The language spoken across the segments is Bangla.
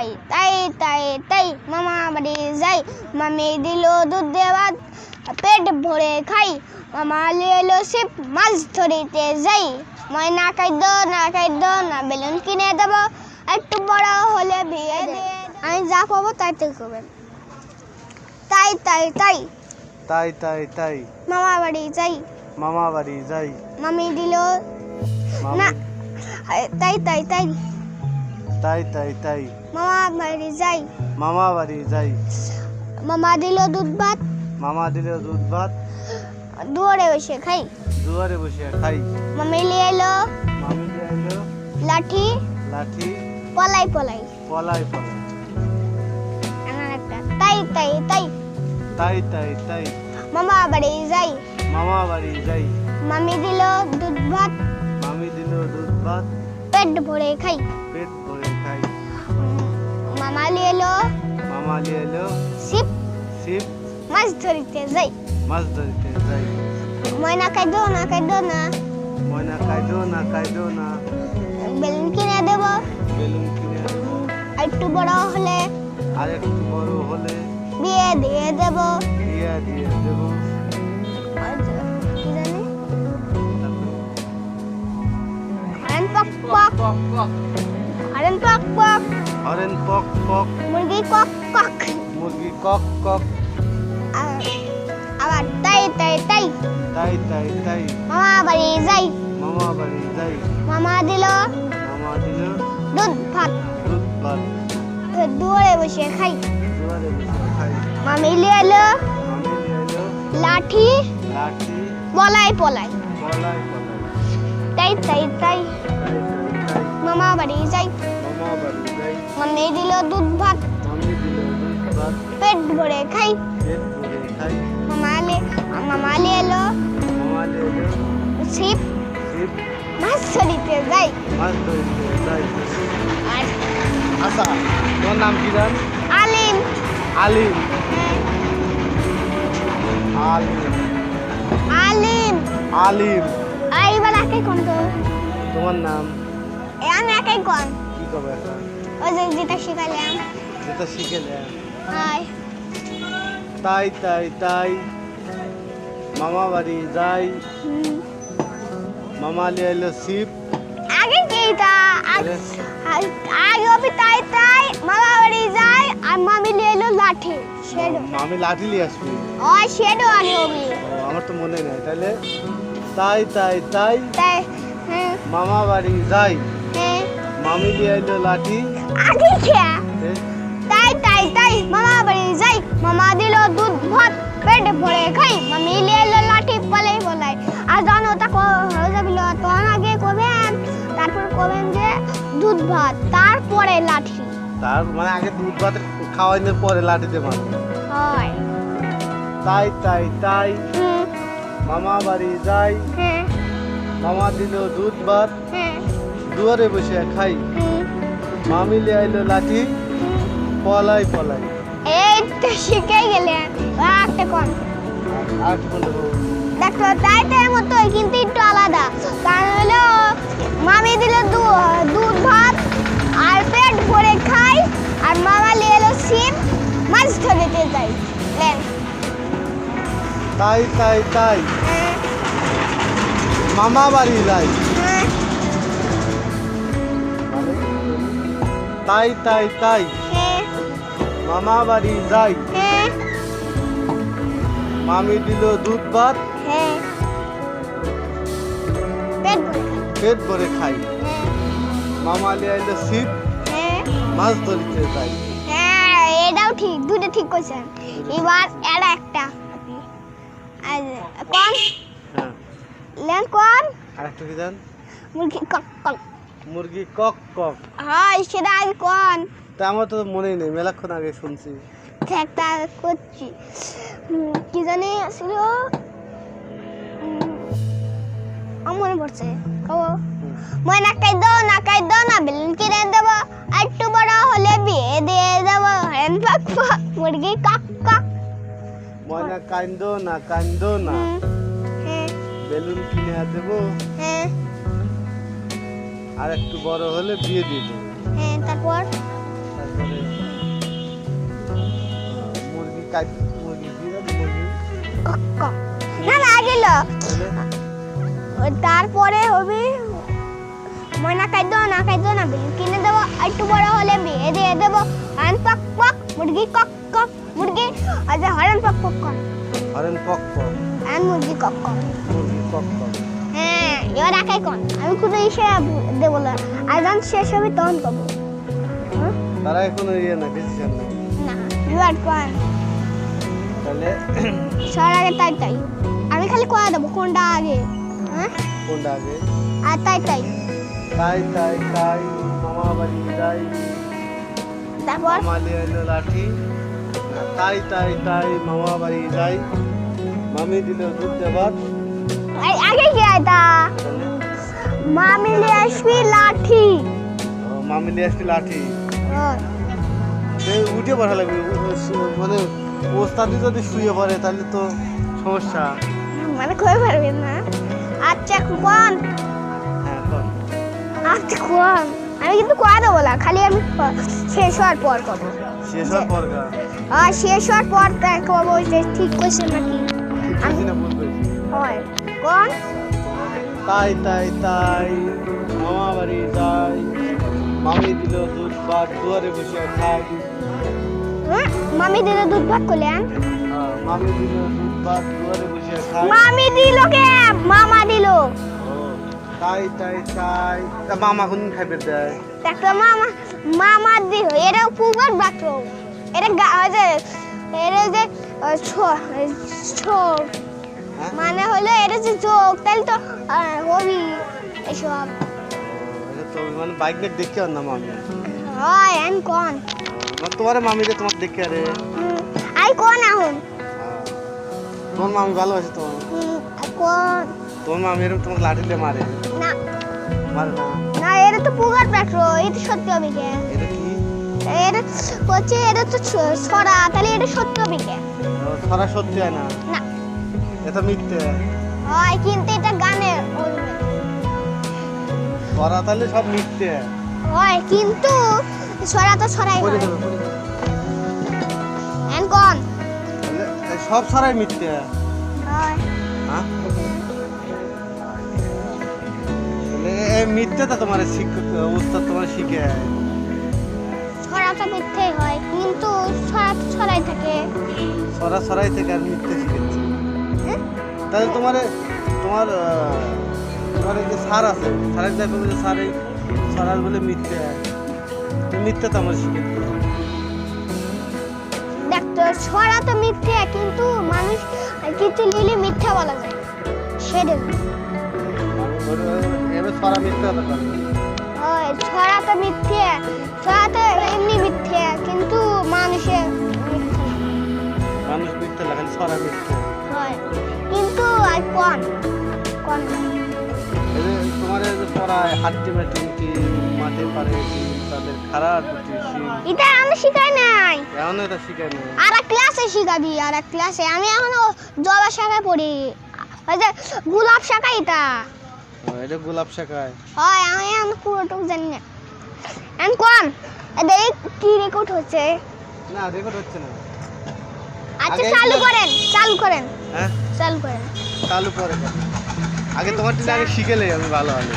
তাই তাই তাই তাই মামা বাড়ি যাই। মামি দিল দুধ দেওয়া পেট ভরে খাই। মামা এলো শিব মাছ ধরিতে যাই। ময়না খাদ্য না খাদ্য না বেলুন কিনে দেবো। একটু বড় হলে বিয়ে দিয়ে আমি যা পাবো তাই তুই করবেন তাই তাই তাই। তাই তাই তাই। মামা বাড়ি যাই। মামা বাড়ি যাই। মামি দিল না তাই তাই তাই। তাই তাই তাই। মামা বাড়ি যাই। মামা বাড়ি যাই। মামা দিল দুধ ভাত। মামা দিলে দুধ ভাত। দুয়ারে বসে খাই। দুয়ারে বসে খাই। মামি নিয়ে এলো। মামি দিয়ে এলো। লাঠি। লাঠি। পলাই পলাই। পলাই পলাই। তাই তাই তাই। তাই তাই তাই। মামা বাড়ি যাই। মামা বাড়ি যাই। মামি দিল দুধ ভাত। মামি দিল দুধ ভাত। পেট ভরে খাই। মামা নিয়ে এলো। মামা নিয়ে এলো। শিব। শিব। মাছ ধরিতে যাই। মাছ ধরতে যাই। ময়না খাইদ না খাইদ না। ময়না খাইদো না খাইদো না। বেলুন কিনে দেব। বেলুন কিনে আর একটু বড় হলে। আর একটু বড় হলে। বিয়ে দিয়ে দেব। বিয়া দিয়ে দেবো। জানি? হরেন পক পক। হরেন পক পক মুরগি কক কক মুরগি কক কক আবার তাই তাই তাই। তাই তাই তাই। মামা বাড়ি যাই। মামা বাড়ি যাই। মামা দিল মামা দিল দুধ ভাত। দুধ ভাত। দুয়ারে বসে খাই। দুয়ারে বসে খাই। মামি লিয়ে এলো। মামি নিয়ে এলো। লাঠি। লাঠি। পলাই পলাই। পলাই পলাই। তাই তাই তাই। তাই তাই তাই। মামা বাড়ি যাই। মামা বাড়ি মামি দিল দুধ ভাত। পেট ভরে খাই। পেট ভরে খাই। মামা লে মামা লিয়ে এলো। ছিপ। মাছ ধরিতে যাই। আচ্ছা তোমার নাম কি জান? আলিম। আলিম। হ্যাঁ, আলিম। আলিম। আলিম। এইবার একে কোন তোমার নাম? এ আমি একাই কোন? কি কবে ওই যে যেটা শিখাইলাম যেটা শিখেলে হাই। তাই তাই তাই। মামা বাড়ি যাই। মামা লিয়ে এলো শিব আগে আরে। আগে তাই তাই। মামা বাড়ি যাই আর মামি লিয়ে এলো লাঠি শেডো। আমি লাঠি নিয়ে আসবি। ওই শেডো আমার তো মনে নেই তাহলে তাই তাই তাই। তাই হ্যাঁ। মামা বাড়ি যাই। হ্যাঁ। মামি লিয়ে এলো লাঠি। আগে খেয়া তাই তাই তাই মামা বাড়ি যাই। মামা দিল দুধ ভাত পেট ভরে খাই। মামি লিয়ে এলো লাঠি পলাই বলাই। আর যখন ওটা হয়ে যাবিল তখন আগে কবেন? তারপর কবেন যে দুধ ভাত তারপরে লাঠি। তার মানে আগে দুধ ভাত খাওয়াইনের পরে লাঠিতে মারবে। হয়। তাই তাই তাই। মামা বাড়ি যাই। মামা দিল দুধ ভাত। দুয়ারে বসে খাই। মামি লিয়ে আইলো লাঠি পলাই পলাই। এই তো শিখে গেলে একটা কোন আর কি দেখো তাই তাই মতোই কিন্তু একটু আলাদা। কারণ হলো মামি দিল দুধ ভাত আর পেট ভরে খাই আর মামা নিয়ে এলো সিম মাছ ধরিতে যাই। লেন তাই তাই তাই। মামা বাড়ি যাই। তাই তাই তাই। হ্যাঁ, মামা বাড়ি যাই। হ্যাঁ, মামি দিল দুধ ভাত। হ্যাঁ। পেট ভরে খাই। হ্যাঁ, মামা লিয়ে আইলো হ্যাঁ, মাছ ধরিতে যাই। হ্যাঁ, এটাও ঠিক দুটো ঠিক কইছেন এবার এটা একটা। কোন? হ্যাঁ। লেন কোন? আর একটা কি জান মুরগি কক কক মুরগি কক কক। হয় সেটা আগে কোন? তা আমার তো মনেই নেই মেলাক্ষণ আগে শুনছি। একটা করছি। কি জানি ছিল মনে পড়ছে। কব ময়না কাই দো না কাই দো না বেলুন কিনে দেব একটু বড় হলে বিয়ে দিয়ে দেব। হেন পাক মুরগি কক কক। ময়না কান্দো না কান্দো না বেলুন কিনে দেবো। হ্যাঁ আর একটু বড় হলে বিয়ে দিয়ে দেবে। হ্যাঁ তারপর? তারপরে মুরগি কাট মুরগি দিয়ে না লাগিল তারপরে ময়না না না কিনে দেব একটু বড় হলে বিয়ে দিয়ে দেব। হান পক পক মুরগি কক কক মুরগি। আর হরণ পক পক হরণ পক পক। আর মুরগি কক কক। মুরগি কক কক। এবার একাই কন আমি কোনো ইসে দেবো না। যখন শেষ হবে তখন করব হুম? তারা এখনও ইয়ে না ডিসিশন না এবার কন তাহলে সবার আগে তাই তাই। আমি খালি কয়া দেবো কোনটা আগে? হ্যাঁ কোনটা আগে? আর তাই তাই। তাই তাই তাই মামা বাড়ি যাই। তারপর? নিয়ে এলো লাঠি। তাই তাই তাই মামা বাড়ি যাই। মামি দিল দুধ দেবার। আয়তা মামি নিয়ে আসবি লাঠি। মামি নিয়ে আসছি লাঠি। উঠে পড়া লাগবে মানে ওস্তাদি যদি শুয়ে পড়ে তাহলে তো সমস্যা। মানে কই পারবেন না? আচ্ছা কোন হ্যাঁ। আচ্ছা কোন আমি কিন্তু কোয়া দেবো না খালি আমি শেষ হওয়ার পর করব। শেষ হওয়ার পর আর শেষ হওয়ার পর যে ঠিক করছে নাকি? করছি। হয়। কোন? তাই তাই তাই মামা বাড়ি যাই। মামি দিল দুধ ভাত দুয়ারে বসে খাই। মামি দিল দুধ ভাত করলেন হ্যাঁ, মামি দিল দুধ ভাত দুয়ারে বসে খাই। মামি দিল কে? মামা দিল। তাই তাই তাই। তা মামা কোন খাইবে দেয় দেখো মামা মামা দিল। এটা পুকুর বাথরুম। এটা গা- যে এটা যে ছোট হ্যাঁ মানে হলো এটা যে চোখ তাহলে তো হবি এসব। মানে বাইক দেখ দেখতে আর না মামি? হয় এন কোন? মানে তোমার আরে। আই কোন হ্যাঁ। তোমার মামি ভালোবাসে তোমার হুম, কোন? তোমার মামি এরকম তোমাকে লাঠি দিয়ে মারে? না। মারে না? না এটা তো পেট্রো এটা সত্যি হবে কে এটা কি? এটা হচ্ছে এটা তো ছড়া তাহলে এটা সত্য হবে কে ছড়া সত্যি হয় না। এটা মিথ্যে। হয় কিন্তু এটা বলবে ছড়া তাহলে সব মিথ্যে। হয় কিন্তু ছড়া তো হয় দেবে। এন কোন সব ছড়াই মিথ্যে। হয়। হ্যাঁ? মিথ্যেটা তোমার শিক্ষক উস্তাদ তোমার শিখে। মিথ্যেই হয় কিন্তু ছড়া তো ছড়াই থাকে। ছড়া ছড়াই থেকে আর মিথ্যে? তাহলে তোমার তোমার তোমার এই যে স্যার আছে স্যারের দেখো যে স্যার এই বলে মিথ্যে। মিথ্যে তো আমার দেখ তো ছড়া তো মিথ্যে কিন্তু মানুষ কিছু নিলে মিথ্যা বলা যায়। সেটা এবার মিথ্যে হতে ছড়া তো মিথ্যে ছড়া তো এমনি মিথ্যে কিন্তু মানুষের মানুষ মিথ্যে লাগে ছড়া মিথ্যে। হয়। কিন্তু আর কোন কোন তোমার পড়ায় হাড্ডি মাটি কি মাঠে পারে তাদের খারাপ এটা আমি শিখাই নাই। এটা আর এক ক্লাসে শিখাবি আর এক ক্লাসে আমি এখনও জবা শাখায় পড়ি। ওই যে গোলাপ শাখা এটা। এটা গোলাপ শাখায়। হয় আমি এখন পুরোটুকু জানি না। এখন কোন কি রেকর্ড হচ্ছে। না রেকর্ড হচ্ছে না। আচ্ছা চালু করেন চালু করেন। হ্যাঁ? চালু করেন চালু পরে আগে তোমার টিনে আগে শিখেলে আমি ভালো হলে।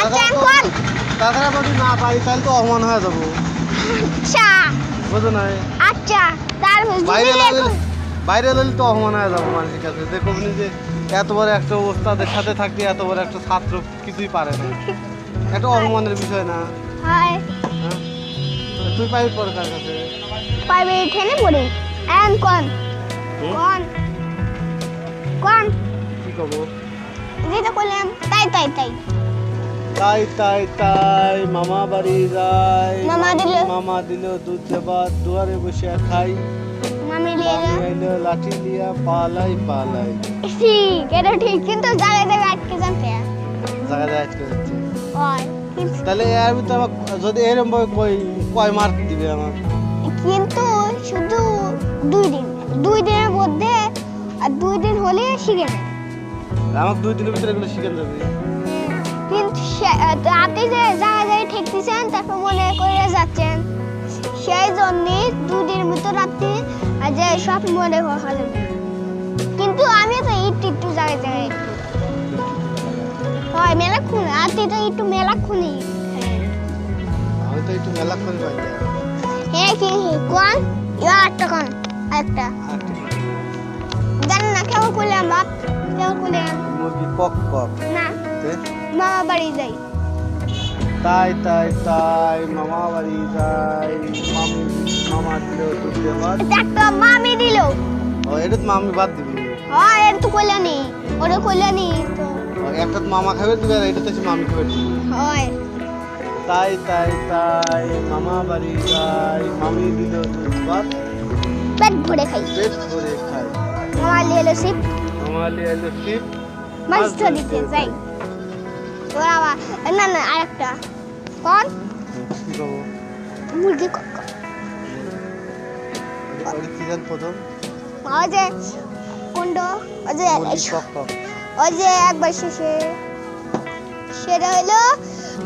এখন কোন তাছাড়া যদি না পাই তাহলে তো অপমান হয়ে যাব। আচ্ছা বুঝো না। আচ্ছা তার বাইরে বাইরে হলে তো অপমান হয়ে যাব মানুষের কাছে। দেখো যে এত বড় একটা ওস্তাদের সাথে থাকতে এত বড় একটা ছাত্র কিছুই পারে না। একটা অপমানের বিষয় না। হয়? তুই পাবি পরে তার কাছে। পাইবে ঠেনে পড়ি। এখন কোন? কোন। কোন কি যেটা করলাম তাই তাই তাই। তাই তাই তাই মামা বাড়ি যাই মামা দিল। মামা দিল দুধ দেবার দুয়ারে বসে খাই। মামি লিয়ে লাঠি লিয়া পালাই পালাই। ঠিক এটা ঠিক কিন্তু জায়গায় আটকে জানতে জায়গা আজকে যাচ্ছে। তাহলে এর ভিতরে আমার যদি এরম ভাবে কই কয় মার্ক দিবে আমার কিন্তু শুধু দুই দিন দুই দিনের মধ্যে আর দুই দিন হলে শিখে নেবে আমাকে দুই দিনের ভিতরে এগুলো শিখে যাবে কিন্তু আপনি যে জায়গায় জায়গায় ঠেকতেছেন তারপর মনে করে যাচ্ছেন। সেই জন্যে দুই দিনের ভিতর আপনি যে সব মনে হলে কিন্তু আমি তো একটু একটু জায়গায় জায়গায় হয় মেলা খুন তুই তো একটু মেলা খুনি। আমি তো একটু মেলা পাই হ্যাঁ। কি কোন? ইয়া একটা কোন? একটা কেমন করলাম বাপ কেমন করলাম মুরগি কক কক। না? মামা বাড়ি যাই। তাই তাই তাই মামা বাড়ি যাই। মামি মামা দিল দুধ এটা একটা মামি দিল। ও এটা তো মামি বাদ দিবি। হয় এটা তো তো। একটা তো মামা খাবে দিবে আর এটা তো মামি খাবে দিবে। হয়। তাই তাই তাই মামা বাড়ি যাই। মামি দিল দুধ ভাত পেট ভরে খাই। পেট ভরে খাই। মামা লিয়ে সিপ মামা লিয়ে এলো শিব। মাছ ধরিতে যাই। ওরা না না আরেকটা। কোন? মুরগি প্রথম? ওই যে কুণ্ড ওই যে ওই যে একবার শেষে। সেটা হলো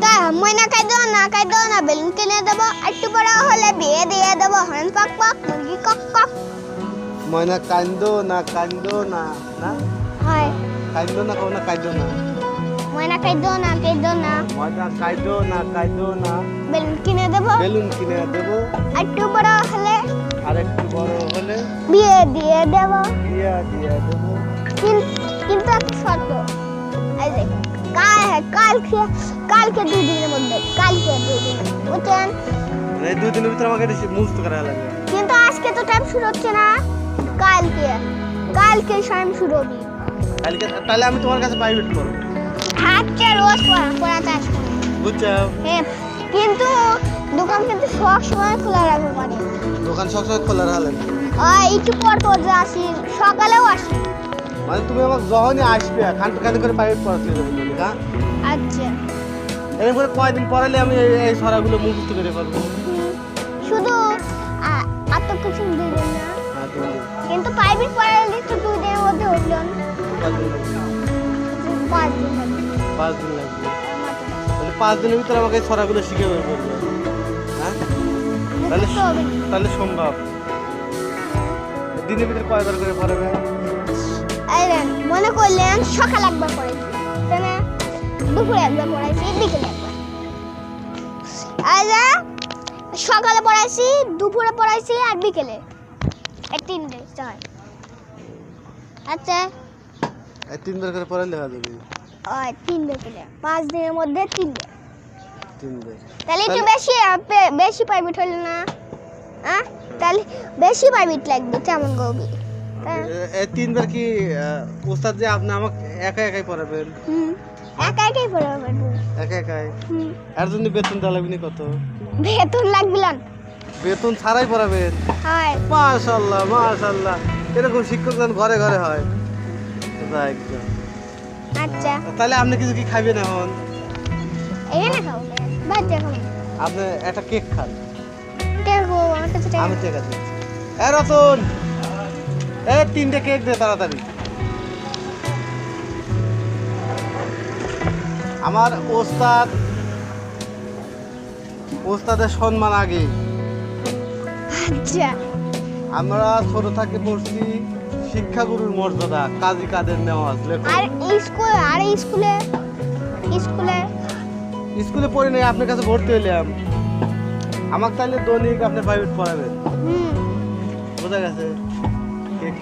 তাই ময়না খাই দেবো না খাই দেবো না বেলুন কিনে দেবো। একটু বড় হলে বিয়ে দিয়ে দেবো। হরেন পক পক মুরগি কক কক। ময়না কান্দো না কান্দো না না? হয়। কান্দো না কও না কান্দো না? ময়না খাই দেবো না খাই দেবো না। ময়না কাইদো না কাইদো না। বেলুন কিনে দেবো। বেলুন কিনে দেবো। একটু বড় হলে। আর একটু বড় হলে। বিয়ে দিয়ে দেবো। দিয়া দিয়া দেবো। কিন- কিন্তু একটা শর্ত। এই যে কাল কালকে কালকে দুই দিনের মধ্যে কালকে দুই দিন। বুঝছেন? মানে এই দুই দিনের ভিতরে আমাকে মুক্ত করা লাগবে কিন্তু আজকে তো টাইম শুরু হচ্ছে না। কালকে কালকে টাইম শুরু হবে কালকে তাহলে আমি তোমার কাছে প্রাইভেট করব হাতটা রোজ পড়া পড়াতে আসবে বুঝছ? হ্যাঁ কিন্তু দোকান কিন্তু সব সময় খোলা রাখবে মানে। দোকান সবসময় খোলা রাখা লাগবে আর একটু পর পর যে আসি সকালেও আসি। মানে তুমি আমার যখনই আসবে খান্ড খান্ড করে প্রাইভেট পড়াতে যাবে হ্যাঁ? আচ্ছা। এরকম করে কয়দিন পড়ালে আমি এই- ছড়াগুলো মুখস্থ করে পারব শুধু আর তো কিছু দিলেন পাঁচ লাগবে। পাঁচ দিন লাগবে। পাঁচ দিন লাগবে তাহলে পাঁচ দিনের ভিতরে আমাকে ছড়াগুলো শিখে বের করবে। হ্যাঁ? তাহলে সম্ভব। দিনের ভিতরে কয়বার করে পড়াবে? মনে করলেন সকাল একবার না? দুপুরে একবার পড়াইছি বিকেলে একবার। এই সকালে পড়াইছি দুপুরে পড়াইছি আর বিকেলে। তিনটে হয় আচ্ছা। করে হয়ে তিন বিকেলে পাঁচ দিনের মধ্যে তিনটে তিনবার তাহলে একটু বেশি বেশি প্রাইভেট হলো না। হ্যাঁ তাহলে বেশি প্রাইভেট লাগবে কেমন করবি হ্যাঁ। তিনবার কি ওস্তাদ যে আপনি আমাকে একা একাই পড়াবেন? হুম একা একাই পড়াবে পারব একা একাই? এর জন্য বেতন লাগবে কত? বেতন লাগবে না। বেতন ছাড়াই পড়াবেন? হয়। মাশাল্লাহ মাশাল্লাহ এরকম শিক্ষক যেন ঘরে ঘরে হয়। গে। আচ্ছা। তাহলে আপনি কিছু কি খাবেন এখন? এখানে খাব বাচ্চা খাব আপনি একটা কেক খান। আমি ঠিক আছে। এ রতন! এ তিনটে কেক দে তাড়াতাড়ি। আমার ওস্তাদ ওস্তাদের সম্মান আগে। আচ্ছা। আমরা ছোট থেকে পড়ছি শিক্ষাগুরুর মর্যাদা কাজী কাদের নেওয়া লেখো আর স্কুল আর স্কুলে স্কুলে? স্কুলে পড়ি নাই আপনার কাছে ভর্তি হইলাম। আমাকে তাহলে দৈনিক আপনি প্রাইভেট পড়াবেন। হুম। বোঝা গেছে? কেক।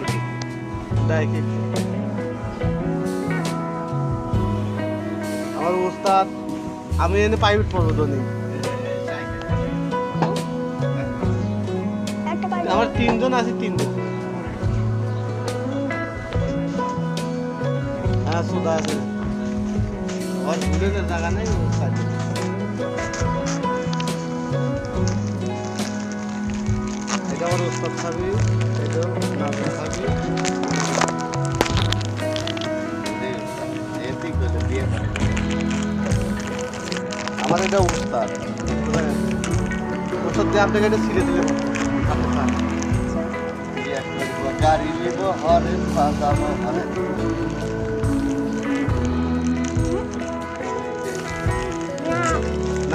দাই কেক আমার উস্তাদ আমি এনে প্রাইভেট পড়ব দৈনিক। আমার তিনজন আছে তিনজন। হ্যাঁ স্টুডেন্টের জায়গা নেই এটা আমার উস্তাদ খাবি এটা নাজর খাবি আমার এটা উস্তাদ উস্তাদ দিয়ে আপনাকে এটা ছিঁড়ে দিলে গাড়ি নিব, হরেন, বাজাবো, হরেন।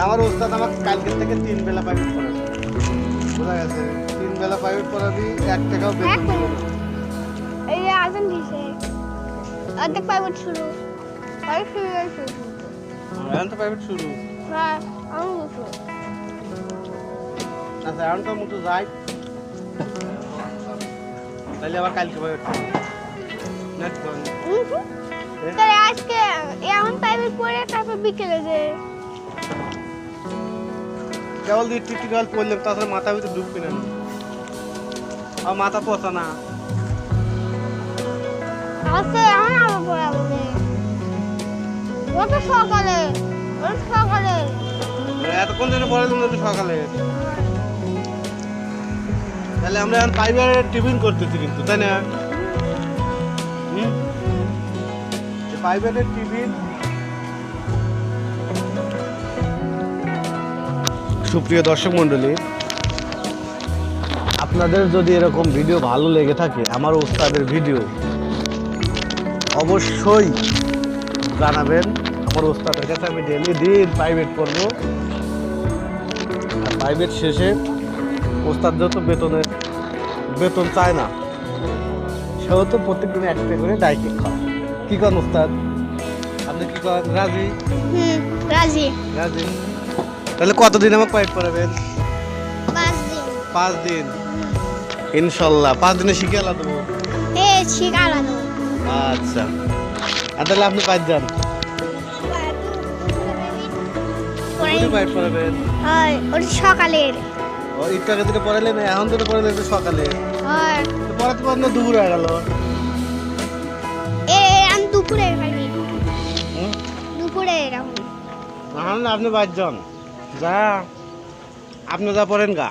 আমার উস্তাদ আমাকে কালকের থেকে তিন বেলা প্রাইভেট পড়াবে। বোঝা গেছে? তিন বেলা প্রাইভেট পড়াবি এক টাকাও বেতন দিবে। এই যে আজান দিছে। অর্ধেক প্রাইভেট শুরু। অর্ধেক শুরু এখন তো প্রাইভেট শুরু। হ্যাঁ আমি আচ্ছা এখন তো মতো যাই। তাহলে আবার কালকে প্রাইভেট নেক্সট তাহলে আজকে এখন প্রাইভেট পড়ে তারপর বিকেলে যে কেবল দিয়ে টিকটি কেবল পড়লাম তাছাড়া মাথা ভিতরে ঢুকবি না। আর মাথা পচা না। এখন কত সকালে ওই সকালে। এতক্ষণ জন্য পড়ালাম একটু সকালে। তাহলে আমরা এখন টিফিন করতেছি কিন্তু তাই না? হুম? টিফিন সুপ্রিয় দর্শক মণ্ডলী আপনাদের যদি এরকম ভিডিও ভালো লেগে থাকে আমার ওস্তাদের ভিডিও অবশ্যই জানাবেন। আমার ওস্তাদের কাছে আমি ডেলি দিন প্রাইভেট করব। আর প্রাইভেট শেষে ওস্তাদ যত বেতনের বেতন চায় না সেও তো প্রত্যেক দিনে একটা করে ডাইকে খাওয়া কি করেন ওস্তাদ আপনি কি করেন রাজি? রাজি। রাজি? তাহলে কতদিন আমাকে প্রাইভেট করাবেন? পাঁচ দিন পাঁচ দিন ইনশাল্লাহ পাঁচ দিনে শিখে আলা দেবো। আচ্ছা। আর তাহলে আপনি পাঁচ যান হয় সকালের। ও দিনে পড়ালেন এখন তো পড়ালেন তো সকালে। হয়। তো পড়াতে পড়াতে দুপুর হয়ে গেল? এ দুপুরে দুপুরে এরকম। এখন আপনি বাদ যান যা। আপনি যা পড়েন গা।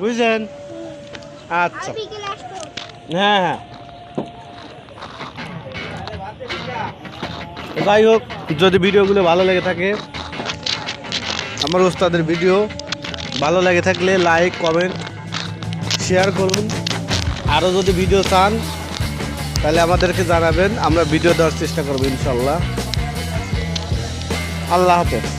বুঝছেন? আচ্ছা। হ্যাঁ হ্যাঁ। যাই হোক, যদি ভিডিওগুলো ভালো লেগে থাকে, আমার ওস্তাদের ভিডিও ভালো লেগে থাকলে লাইক, কমেন্ট, শেয়ার করুন। আরও যদি ভিডিও চান, তাহলে আমাদেরকে জানাবেন। আমরা ভিডিও দেওয়ার চেষ্টা করব, ইনশাল্লাহ। আল্লাহ হাফেজ।